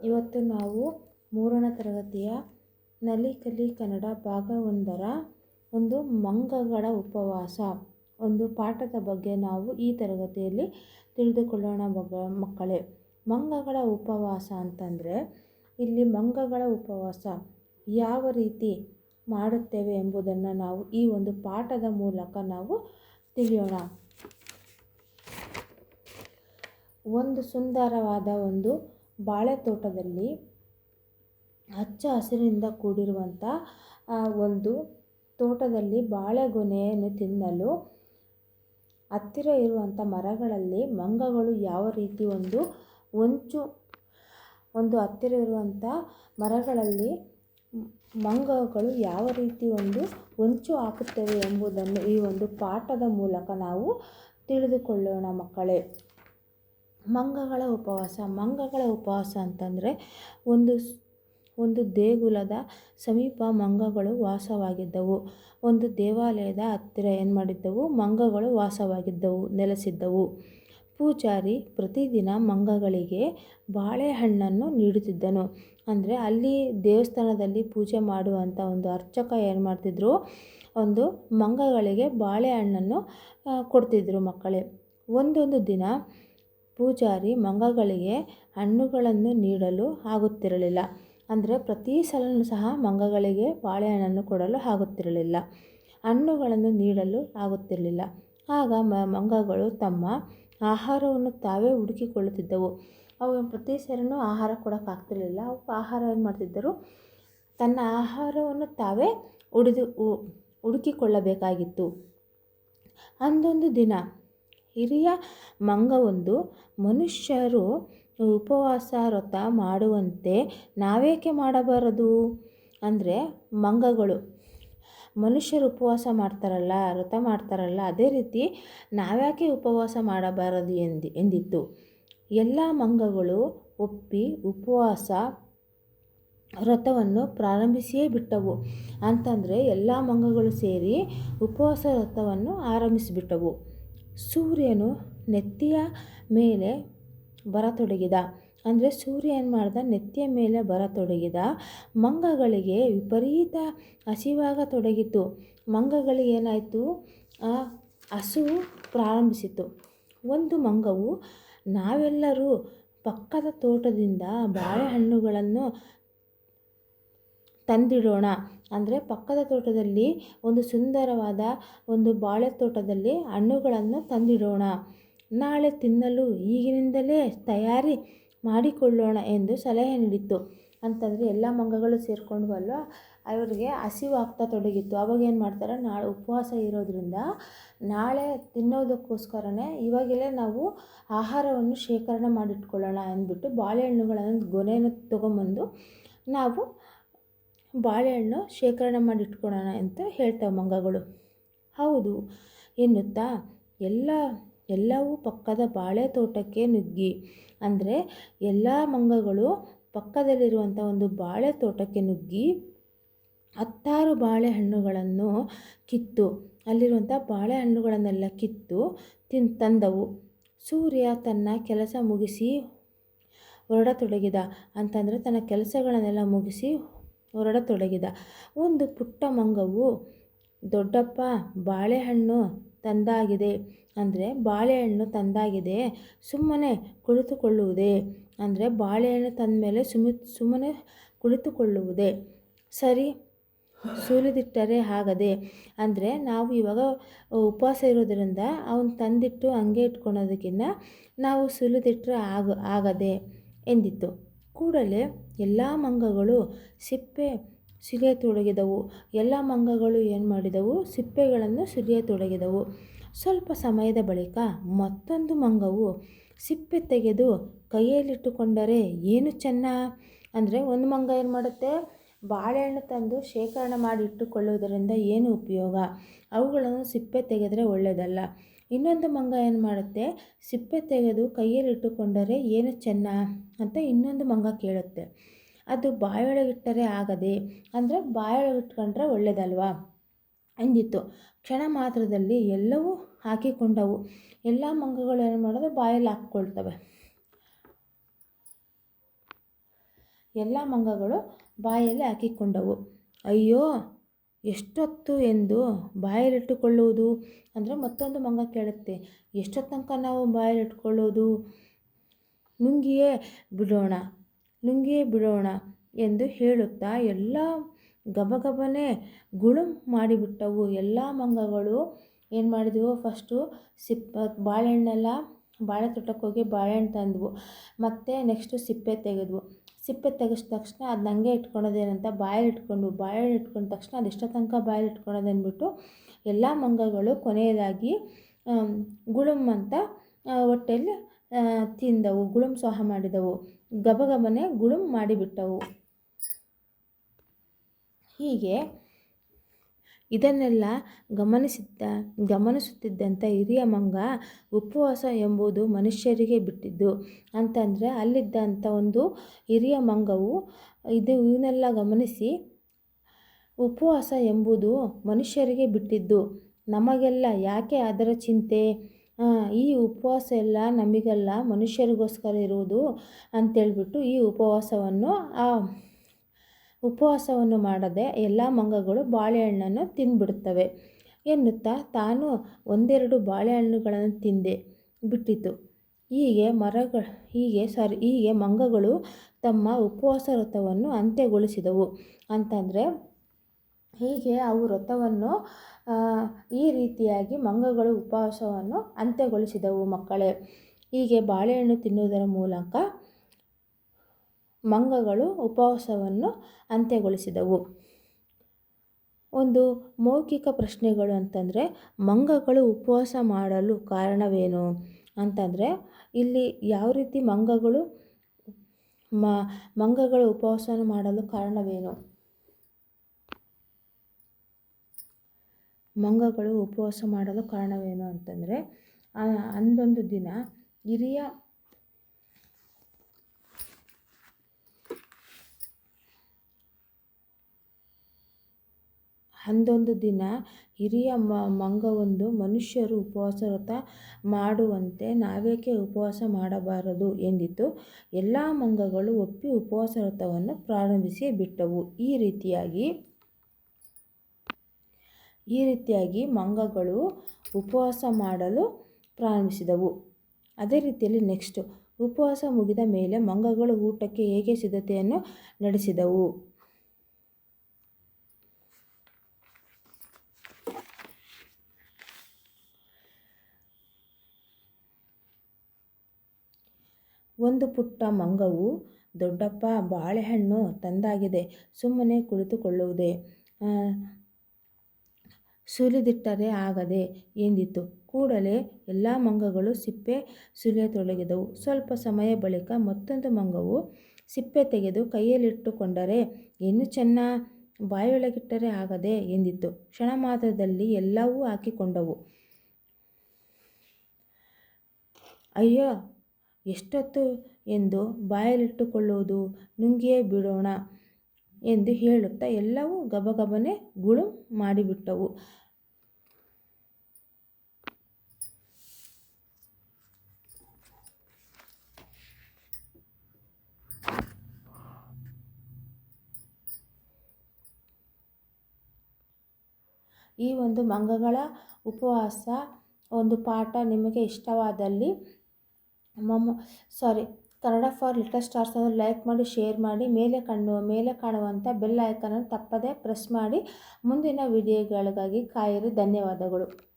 ಇವತ್ತು ನಾವು ಮೂರನೇ ತರಗತಿಯ ನಲಿ ಕಲಿ ಕನ್ನಡ ಭಾಗ ಒಂದರ ಒಂದು ಮಂಗಗಳ ಉಪವಾಸ, ಒಂದು ಪಾಠದ ಬಗ್ಗೆ ನಾವು ಈ ತರಗತಿಯಲ್ಲಿ ತಿಳಿದುಕೊಳ್ಳೋಣ ಮಗ, ಮಕ್ಕಳೇ. ಮಂಗಗಳ ಉಪವಾಸ ಅಂತಂದರೆ ಇಲ್ಲಿ ಮಂಗಗಳ ಉಪವಾಸ ಯಾವ ರೀತಿ ಮಾಡುತ್ತೇವೆ ಎಂಬುದನ್ನು ನಾವು ಈ ಒಂದು ಪಾಠದ ಮೂಲಕ ನಾವು ತಿಳಿಯೋಣ. ಒಂದು ಸುಂದರವಾದ ಒಂದು ಬಾಳೆ ತೋಟದಲ್ಲಿ ಹಚ್ಚ ಹಸಿರಿನಿಂದ ಕೂಡಿರುವಂಥ ಒಂದು ತೋಟದಲ್ಲಿ ಬಾಳೆಗೊನೆಯನ್ನು ತಿನ್ನಲು ಹತ್ತಿರ ಇರುವಂಥ ಮರಗಳಲ್ಲಿ ಮಂಗಗಳು ಯಾವ ರೀತಿ ಒಂದು ಒಂಚು ಒಂದು ಹತ್ತಿರ ಇರುವಂಥ ಮರಗಳಲ್ಲಿ ಮಂಗಗಳು ಯಾವ ರೀತಿ ಒಂದು ಒಂಚು ಹಾಕುತ್ತವೆ ಎಂಬುದನ್ನು ಈ ಒಂದು ಪಾಠದ ಮೂಲಕ ನಾವು ತಿಳಿದುಕೊಳ್ಳೋಣ ಮಕ್ಕಳೇ. ಮಂಗಗಳ ಉಪವಾಸ. ಮಂಗಗಳ ಉಪವಾಸ ಅಂತಂದರೆ ಒಂದು ಒಂದು ದೇಗುಲದ ಸಮೀಪ ಮಂಗಗಳು ವಾಸವಾಗಿದ್ದವು. ಒಂದು ದೇವಾಲಯದ ಹತ್ತಿರ ಏನು ಮಾಡಿದ್ದವು? ಮಂಗಗಳು ವಾಸವಾಗಿದ್ದವು, ನೆಲೆಸಿದ್ದವು. ಪೂಜಾರಿ ಪ್ರತಿದಿನ ಮಂಗಗಳಿಗೆ ಬಾಳೆಹಣ್ಣನ್ನು ನೀಡುತ್ತಿದ್ದನು. ಅಂದರೆ ಅಲ್ಲಿ ದೇವಸ್ಥಾನದಲ್ಲಿ ಪೂಜೆ ಮಾಡುವಂಥ ಒಂದು ಅರ್ಚಕ ಏನು ಮಾಡ್ತಿದ್ರು? ಒಂದು ಮಂಗಗಳಿಗೆ ಬಾಳೆಹಣ್ಣನ್ನು ಕೊಡ್ತಿದ್ರು ಮಕ್ಕಳೇ. ಒಂದೊಂದು ದಿನ ಪೂಜಾರಿ ಮಂಗಗಳಿಗೆ ಹಣ್ಣುಗಳನ್ನು ನೀಡಲು ಆಗುತ್ತಿರಲಿಲ್ಲ. ಅಂದರೆ ಪ್ರತಿ ಸಲವೂ ಸಹ ಮಂಗಗಳಿಗೆ ಬಾಳೆಹಣ್ಣನ್ನು ಕೊಡಲು ಆಗುತ್ತಿರಲಿಲ್ಲ. ಹಣ್ಣುಗಳನ್ನು ನೀಡಲು ಆಗುತ್ತಿರಲಿಲ್ಲ. ಆಗ ಮಂಗಗಳು ತಮ್ಮ ಆಹಾರವನ್ನು ತಾವೇ ಹುಡುಕಿಕೊಳ್ಳುತ್ತಿದ್ದವು. ಅವು ಪ್ರತಿ ಸಲೂ ಆಹಾರ ಕೊಡೋಕ್ಕಾಗ್ತಿರಲಿಲ್ಲ ಅವು ಆಹಾರ ಏನು ಮಾಡ್ತಿದ್ದರು? ತನ್ನ ಆಹಾರವನ್ನು ತಾವೇ ಹುಡಿದು ಹುಡುಕಿಕೊಳ್ಳಬೇಕಾಗಿತ್ತು. ಅಂದೊಂದು ದಿನ ಹಿರಿಯ ಮಂಗವೊಂದು. ಮನುಷ್ಯರು ಉಪವಾಸ ವ್ರತ ಮಾಡುವಂತೆ ನಾವೇಕೆ ಮಾಡಬಾರದು? ಅಂದರೆ ಮಂಗಗಳು. ಮನುಷ್ಯರು ಉಪವಾಸ ಮಾಡ್ತಾರಲ್ಲ, ವ್ರತ ಮಾಡ್ತಾರಲ್ಲ, ಅದೇ ರೀತಿ ನಾವ್ಯಾಕೆ ಉಪವಾಸ ಮಾಡಬಾರದು ಎಂದಿ, ಎಂದಿತ್ತು? ಎಲ್ಲ ಮಂಗಗಳು ಒಪ್ಪಿ ಉಪವಾಸ ವ್ರತವನ್ನು ಪ್ರಾರಂಭಿಸಿಯೇ ಬಿಟ್ಟವು. ಅಂತಂದರೆ ಎಲ್ಲ ಮಂಗಗಳು ಸೇರಿ ಉಪವಾಸ ವ್ರತವನ್ನು ಆರಂಭಿಸಿಬಿಟ್ಟವು. ಸೂರ್ಯನು ನೆತ್ತಿಯ ಮೇಲೆ ಬರತೊಡಗಿದ. ಅಂದರೆ ಸೂರ್ಯ ಏನು ಮಾಡ್ದ? ನೆತ್ತಿಯ ಮೇಲೆ ಬರತೊಡಗಿದ. ಮಂಗಗಳಿಗೆ ವಿಪರೀತ ಹಸಿವಾಗತೊಡಗಿತು ಮಂಗಗಳಿಗೆ ಏನಾಯಿತು? ಆ ಹಸುವು ಪ್ರಾರಂಭಿಸಿತು ಒಂದು ಮಂಗವು ನಾವೆಲ್ಲರೂ ಪಕ್ಕದ ತೋಟದಿಂದ ಬಾಳೆಹಣ್ಣುಗಳನ್ನು ತಂದಿಡೋಣ. ಅಂದರೆ ಪಕ್ಕದ ತೋಟದಲ್ಲಿ ಒಂದು ಸುಂದರವಾದ ಒಂದು ಬಾಳೆ ತೋಟದಲ್ಲಿ ಹಣ್ಣುಗಳನ್ನು ತಂದಿಡೋಣ. ನಾಳೆ ತಿನ್ನಲು ಈಗಿನಿಂದಲೇ ತಯಾರಿ ಮಾಡಿಕೊಳ್ಳೋಣ ಎಂದು ಸಲಹೆ ನೀಡಿತ್ತು. ಅಂತಂದರೆ ಎಲ್ಲ ಮಂಗಗಳು ಸೇರಿಕೊಂಡ್ವಲ್ವ? ಅವರಿಗೆ ಹಸಿವು ಆಗ್ತಾ ತೊಡಗಿತ್ತು. ಅವಾಗ ಏನು ಮಾಡ್ತಾರೆ? ನಾಳೆ ಉಪವಾಸ ಇರೋದರಿಂದ ನಾಳೆ ತಿನ್ನೋದಕ್ಕೋಸ್ಕರನೇ ಇವಾಗಲೇ ನಾವು ಆಹಾರವನ್ನು ಶೇಖರಣೆ ಮಾಡಿಟ್ಕೊಳ್ಳೋಣ ಅಂದ್ಬಿಟ್ಟು ಬಾಳೆಹಣ್ಣುಗಳನ್ನು ಗೊನೆಯನ್ನು ತೊಗೊಂಬಂದು ನಾವು ಬಾಳೆಹಣ್ಣು ಶೇಖರಣೆ ಮಾಡಿ ಇಟ್ಕೊಳ್ಳೋಣ ಅಂತ ಹೇಳ್ತಾವೆ ಮಂಗಗಳು. ಹೌದು, ಎನ್ನುತ್ತಾ? ಎಲ್ಲ, ಎಲ್ಲವೂ ಪಕ್ಕದ ಬಾಳೆ ತೋಟಕ್ಕೆ ನುಗ್ಗಿ. ಅಂದರೆ ಎಲ್ಲ ಮಂಗಗಳು ಪಕ್ಕದಲ್ಲಿರುವಂಥ ಒಂದು ಬಾಳೆ ತೋಟಕ್ಕೆ ನುಗ್ಗಿ ಹತ್ತಾರು ಬಾಳೆಹಣ್ಣುಗಳನ್ನು ಕಿತ್ತು, ಅಲ್ಲಿರುವಂಥ ಬಾಳೆಹಣ್ಣುಗಳನ್ನೆಲ್ಲ ಕಿತ್ತು ತಿನ್, ತಂದವು. ಸೂರ್ಯ ತನ್ನ ಕೆಲಸ ಮುಗಿಸಿ ಹೊರಡತೊಡಗಿದ. ಅಂತಂದರೆ ತನ್ನ ಕೆಲಸಗಳನ್ನೆಲ್ಲ ಮುಗಿಸಿ ಹೊರಡತೊಡಗಿದ. ಒಂದು ಪುಟ್ಟ ಮಂಗವು, ದೊಡ್ಡಪ್ಪ, ಬಾಳೆಹಣ್ಣು ತಂದಾಗಿದೆ. ಅಂದರೆ, ಬಾಳೆಹಣ್ಣು ತಂದಾಗಿದೆ, ಸುಮ್ಮನೆ ಕುಳಿತುಕೊಳ್ಳುವುದೇ? ಅಂದರೆ, ಬಾಳೆಹಣ್ಣು ತಂದ ಮೇಲೆ ಸುಮ್ಮಿ ಸುಮ್ಮನೆ ಕುಳಿತುಕೊಳ್ಳುವುದೇ? ಸರಿ, ಸುಲಿದಿಟ್ಟರೆ ಆಗದೆ? ಅಂದರೆ, ನಾವು ಇವಾಗ ಉಪವಾಸ ಇರೋದರಿಂದ ಅವನು ತಂದಿಟ್ಟು ಹಂಗೆ ಇಟ್ಕೊಳೋದಕ್ಕಿಂತ ನಾವು ಸುಲಿದಿಟ್ಟರೆ ಆಗ, ಆಗದೆ? ಎಂದಿತ್ತು. ಕೂಡಲೇ ಎಲ್ಲ ಮಂಗಗಳು ಸಿಪ್ಪೆ ಸುಲಿಯತೊಡಗಿದವು ಎಲ್ಲ ಮಂಗಗಳು ಏನು ಮಾಡಿದವು? ಸಿಪ್ಪೆಗಳನ್ನು ಸುಲಿಯತೊಡಗಿದವು ಸ್ವಲ್ಪ ಸಮಯದ ಬಳಿಕ ಮತ್ತೊಂದು ಮಂಗವು ಸಿಪ್ಪೆ ತೆಗೆದು ಕೈಯಲ್ಲಿಟ್ಟುಕೊಂಡರೆ ಏನು ಚೆನ್ನ? ಅಂದರೆ ಒಂದು ಮಂಗ ಏನು ಮಾಡುತ್ತೆ? ಬಾಳೆಹಣ್ಣು ತಂದು ಶೇಖರಣೆ ಮಾಡಿ ಇಟ್ಟುಕೊಳ್ಳುವುದರಿಂದ ಏನು ಉಪಯೋಗ? ಅವುಗಳನ್ನು ಸಿಪ್ಪೆ ತೆಗೆದರೆ ಒಳ್ಳೆಯದಲ್ಲ ಇನ್ನೊಂದು ಮಂಗ ಏನು ಮಾಡುತ್ತೆ? ಸಿಪ್ಪೆ ತೆಗೆದು ಕೈಯಲ್ಲಿಟ್ಟುಕೊಂಡರೆ ಏನು ಚೆನ್ನ ಅಂತ ಇನ್ನೊಂದು ಮಂಗ ಕೇಳುತ್ತೆ. ಅದು ಬಾಯೊಳಗಿಟ್ಟರೆ ಆಗದೆ, ಅಂದರೆ ಬಾಯೊಳಗಿಟ್ಕೊಂಡ್ರೆ ಒಳ್ಳೆಯದಲ್ವಾ ಎಂದಿತ್ತು. ಕ್ಷಣ ಮಾತ್ರದಲ್ಲಿ ಎಲ್ಲವೂ ಹಾಕಿಕೊಂಡವು. ಎಲ್ಲ ಮಂಗಗಳು ಏನು ಮಾಡೋದು ಬಾಯಲ್ಲಿ ಹಾಕ್ಕೊಳ್ತವೆ. ಎಲ್ಲ ಮಂಗಗಳು ಬಾಯಲ್ಲಿ ಹಾಕಿಕೊಂಡವು. ಅಯ್ಯೋ! ಎಷ್ಟೊತ್ತು ಎಂದು ಬಾಯಲ್ಲಿಟ್ಟುಕೊಳ್ಳುವುದು? ಅಂದರೆ ಮತ್ತೊಂದು ಮಂಗ ಕೇಳುತ್ತೆ. ಎಷ್ಟೊತ್ತು ತನಕ ನಾವು ಬಾಯಲ್ಲಿಟ್ಕೊಳ್ಳೋದು ನುಂಗಿಯೇ ಬಿಡೋಣ ನುಂಗಿಯೇ ಬಿಡೋಣ ಎಂದು ಹೇಳುತ್ತಾ ಎಲ್ಲ ಗಬಗಬನೆ ಗುಳುಂ ಮಾಡಿಬಿಟ್ಟವು. ಎಲ್ಲ ಮಂಗಗಳು ಏನು ಮಾಡಿದವು? ಫಸ್ಟು ಸಿಪ್ಪ, ಬಾಳೆಹಣ್ಣೆಲ್ಲ ಬಾಳೆ ತೋಟಕ್ಕೆ ಹೋಗಿ ಬಾಳೆಹಣ್ಣು ತಂದವು. ಮತ್ತು ನೆಕ್ಸ್ಟು ಸಿಪ್ಪೆ ತೆಗೆದ್ವು. ಸಿಪ್ಪೆ ತೆಗೆದ ತಕ್ಷಣ ಅದು ನನಗೆ ಇಟ್ಕೊಳೋದೇನಂತ ಬಾಯಲ್ಲಿ ಇಟ್ಕೊಂಡು, ಬಾಯಲ್ಲಿ ಇಟ್ಕೊಂಡ ತಕ್ಷಣ ಅದು ಎಷ್ಟೋ ತನಕ ಬಾಯಲ್ಲಿ ಇಟ್ಕೊಳ್ಳೋದನ್ಬಿಟ್ಟು ಎಲ್ಲ ಮಂಗಗಳು ಕೊನೆಯದಾಗಿ ಗುಳುಮ್ ಅಂತ ಹೊಟ್ಟೆಯಲ್ಲಿ ತಿಂದವು, ಗುಳುಂ ಸಹ ಮಾಡಿದವು. ಗಬಗಬನೆ ಗುಳುಮ್ ಮಾಡಿಬಿಟ್ಟವು. ಹೀಗೆ ಇದನ್ನೆಲ್ಲ ಗಮನಿಸಿದ್ದ ಗಮನಿಸುತ್ತಿದ್ದಂಥ ಹಿರಿಯ ಮಂಗ ಉಪವಾಸ ಎಂಬುದು ಮನುಷ್ಯರಿಗೆ ಬಿಟ್ಟಿದ್ದು ಅಂತಂದರೆ ಅಲ್ಲಿದ್ದಂಥ ಒಂದು ಹಿರಿಯ ಮಂಗವು ಇದು ಇವನ್ನೆಲ್ಲ ಗಮನಿಸಿ ಉಪವಾಸ ಎಂಬುದು ಮನುಷ್ಯರಿಗೆ ಬಿಟ್ಟಿದ್ದು. ನಮಗೆಲ್ಲ ಯಾಕೆ ಅದರ ಚಿಂತೆ? ಈ ಉಪವಾಸ ಎಲ್ಲ ನಮಗೆಲ್ಲ ಮನುಷ್ಯರಿಗೋಸ್ಕರ ಇರುವುದು ಅಂತೇಳ್ಬಿಟ್ಟು ಈ ಉಪವಾಸವನ್ನು ಆ ಉಪವಾಸವನ್ನು ಮಾಡದೆ ಎಲ್ಲ ಮಂಗಗಳು ಬಾಳೆಹಣ್ಣನ್ನು ತಿಂದುಬಿಡುತ್ತವೆ ಎನ್ನುತ್ತಾ ತಾನು ಒಂದೆರಡು ಬಾಳೆಹಣ್ಣುಗಳನ್ನು ತಿಂದೆ. ಬಿಟ್ಟಿತು. ಹೀಗೆ ಮರಗಳ ಹೀಗೆ ಸರಿ, ಹೀಗೆ ಮಂಗಗಳು ತಮ್ಮ ಉಪವಾಸ ವ್ರತವನ್ನು ಅಂತ್ಯಗೊಳಿಸಿದವು. ಅಂತಂದರೆ, ಹೀಗೆ ಅವು ವ್ರತವನ್ನು ಈ ರೀತಿಯಾಗಿ ಮಂಗಗಳು ಉಪವಾಸವನ್ನು ಅಂತ್ಯಗೊಳಿಸಿದವು ಮಕ್ಕಳೇ. ಹೀಗೆ ಬಾಳೆಹಣ್ಣು ತಿನ್ನುವುದರ ಮೂಲಕ ಮಂಗಗಳು ಉಪವಾಸವನ್ನು ಅಂತ್ಯಗೊಳಿಸಿದವು. ಒಂದು ಮೌಖಿಕ ಪ್ರಶ್ನೆಗಳು ಅಂತಂದರೆ, ಮಂಗಗಳು ಉಪವಾಸ ಮಾಡಲು ಕಾರಣವೇನು? ಅಂತಂದರೆ, ಇಲ್ಲಿ ಯಾವ ರೀತಿ ಮಂಗಗಳು ಮ, ಮಂಗಗಳು ಉಪವಾಸ ಮಾಡಲು ಕಾರಣವೇನು? ಮಂಗಗಳು ಉಪವಾಸ ಮಾಡಲು ಕಾರಣವೇನು ಅಂತಂದರೆ ಅಂದೊಂದು ದಿನ ಹಿರಿಯ ಅಂದೊಂದು ದಿನ ಹಿರಿಯ ಮಂಗವೊಂದು ಮನುಷ್ಯರು ಉಪವಾಸ ಮಾಡುವಂತೆ ನಾವೇಕೆ ಉಪವಾಸ ಮಾಡಬಾರದು ಎಂದಿತು. ಎಲ್ಲ ಮಂಗಗಳು ಒಪ್ಪಿ ಉಪವಾಸ ವ್ರತವನ್ನು ಪ್ರಾರಂಭಿಸಿ ಬಿಟ್ಟವು. ಈ ರೀತಿಯಾಗಿ ಈ ರೀತಿಯಾಗಿ ಮಂಗಗಳು ಉಪವಾಸ ಮಾಡಲು ಪ್ರಾರಂಭಿಸಿದವು. ಅದೇ ರೀತಿಯಲ್ಲಿ ನೆಕ್ಸ್ಟು, ಉಪವಾಸ ಮುಗಿದ ಮೇಲೆ ಮಂಗಗಳು ಊಟಕ್ಕೆ ಹೇಗೆ ಸಿದ್ಧತೆಯನ್ನು ನಡೆಸಿದವು? ಒಂದು ಪುಟ್ಟ ಮಂಗವು ದೊಡ್ಡಪ್ಪ ಬಾಳೆಹಣ್ಣು ತಂದಾಗಿದೆ. ಸುಮ್ಮನೆ ಕುಳಿತುಕೊಳ್ಳುವುದೇ? ಸುಲಿದಿಟ್ಟರೆ ಆಗದೆ ಎಂದಿತ್ತು. ಕೂಡಲೇ ಎಲ್ಲ ಮಂಗಗಳು ಸಿಪ್ಪೆ ಸುಲಿಯತೊಡಗಿದವು. ಸ್ವಲ್ಪ ಸಮಯ ಬಳಿಕ ಮತ್ತೊಂದು ಮಂಗವು ಸಿಪ್ಪೆ ತೆಗೆದು ಕೈಯಲ್ಲಿಟ್ಟುಕೊಂಡರೆ ಇನ್ನು ಚೆನ್ನ ಬಾಯೊಳಗಿಟ್ಟರೆ ಆಗದೆ ಎಂದಿತ್ತು. ಕ್ಷಣ ಮಾತ್ರದಲ್ಲಿ ಎಲ್ಲವೂ ಹಾಕಿಕೊಂಡವು. ಅಯ್ಯೋ ಎಷ್ಟೊತ್ತು ಎಂದು ಬಾಯಲ್ಲಿಟ್ಟುಕೊಳ್ಳುವುದು ನುಂಗಿಯೇ ಬಿಡೋಣ ಎಂದು ಹೇಳುತ್ತಾ ಎಲ್ಲವೂ ಗಬಗಬನೆ ಗುಳು ಮಾಡಿಬಿಟ್ಟವು. ಈ ಒಂದು ಮಂಗಗಳ ಉಪವಾಸ ಒಂದು ಪಾಠ ನಿಮಗೆ ಇಷ್ಟವಾದಲ್ಲಿ mamma sorry, Kannada for little stars ಅಂದರೆ ಲೈಕ್ ಮಾಡಿ, ಶೇರ್ ಮಾಡಿ, ಮೇಲೆ ಕಾಣುವ ಮೇಲೆ ಕಾಣುವಂಥ ಬೆಲ್ ಐಕನನ್ನು ತಪ್ಪದೇ ಪ್ರೆಸ್ ಮಾಡಿ, ಮುಂದಿನ ವಿಡಿಯೋಗಳಿಗಾಗಿ ಕಾಯಿರಿ, ಧನ್ಯವಾದಗಳು.